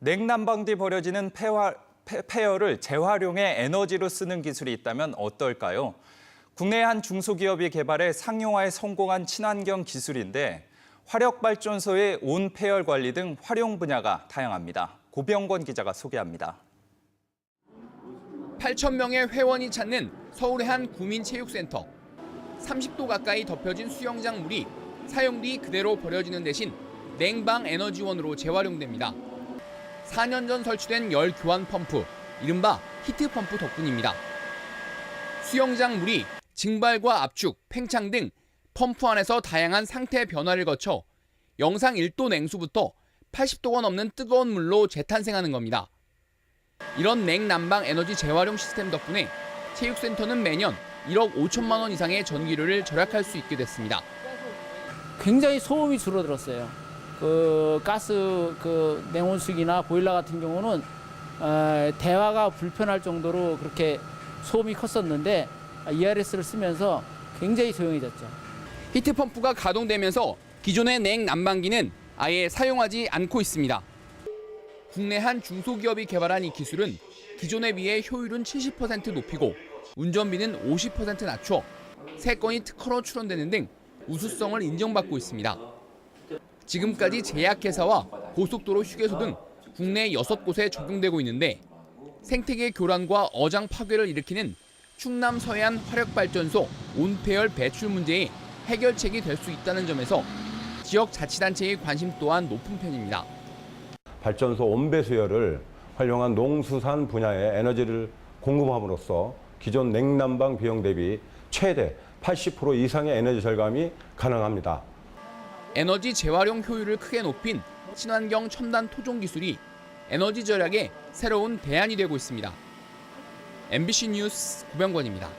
냉난방 뒤 버려지는 폐화, 폐, 폐열을 재활용해 에너지로 쓰는 기술이 있다면 어떨까요? 국내 한 중소기업이 개발해 상용화에 성공한 친환경 기술인데 화력발전소의 온 폐열 관리 등 활용 분야가 다양합니다. 고병권 기자가 소개합니다. 8천 명의 회원이 찾는 서울의 한 구민체육센터. 30도 가까이 덮여진 수영장 물이 사용 뒤 그대로 버려지는 대신 냉방 에너지원으로 재활용됩니다. 4년 전 설치된 열 교환 펌프, 이른바 히트 펌프 덕분입니다. 수영장 물이 증발과 압축, 팽창 등 펌프 안에서 다양한 상태 변화를 거쳐 영상 1도 냉수부터 80도가 넘는 뜨거운 물로 재탄생하는 겁니다. 이런 냉난방 에너지 재활용 시스템 덕분에 체육센터는 매년 1억 5천만 원 이상의 전기료를 절약할 수 있게 됐습니다. 굉장히 소음이 줄어들었어요. 그 가스 그 냉온수기나 보일러 같은 경우는 어, 대화가 불편할 정도로 그렇게 소음이 컸었는데 ERS를 쓰면서 굉장히 조용해졌죠. 히트 펌프가 가동되면서 기존의 냉 난방기는 아예 사용하지 않고 있습니다. 국내 한 중소기업이 개발한 이 기술은 기존에 비해 효율은 70% 높이고 운전비는 50% 낮춰 세 건이 특허로 출원되는 등 우수성을 인정받고 있습니다. 지금까지 제약회사와 고속도로 휴게소 등 국내 6곳에 적용되고 있는데 생태계 교란과 어장 파괴를 일으키는 충남 서해안 화력발전소 온폐열 배출 문제의 해결책이 될 수 있다는 점에서 지역 자치단체의 관심 또한 높은 편입니다. 발전소 온배수열을 활용한 농수산 분야에 에너지를 공급함으로써 기존 냉난방 비용 대비 최대 80% 이상의 에너지 절감이 가능합니다. 에너지 재활용 효율을 크게 높인 친환경 첨단 토종 기술이 에너지 절약의 새로운 대안이 되고 있습니다. MBC 뉴스 구병권입니다.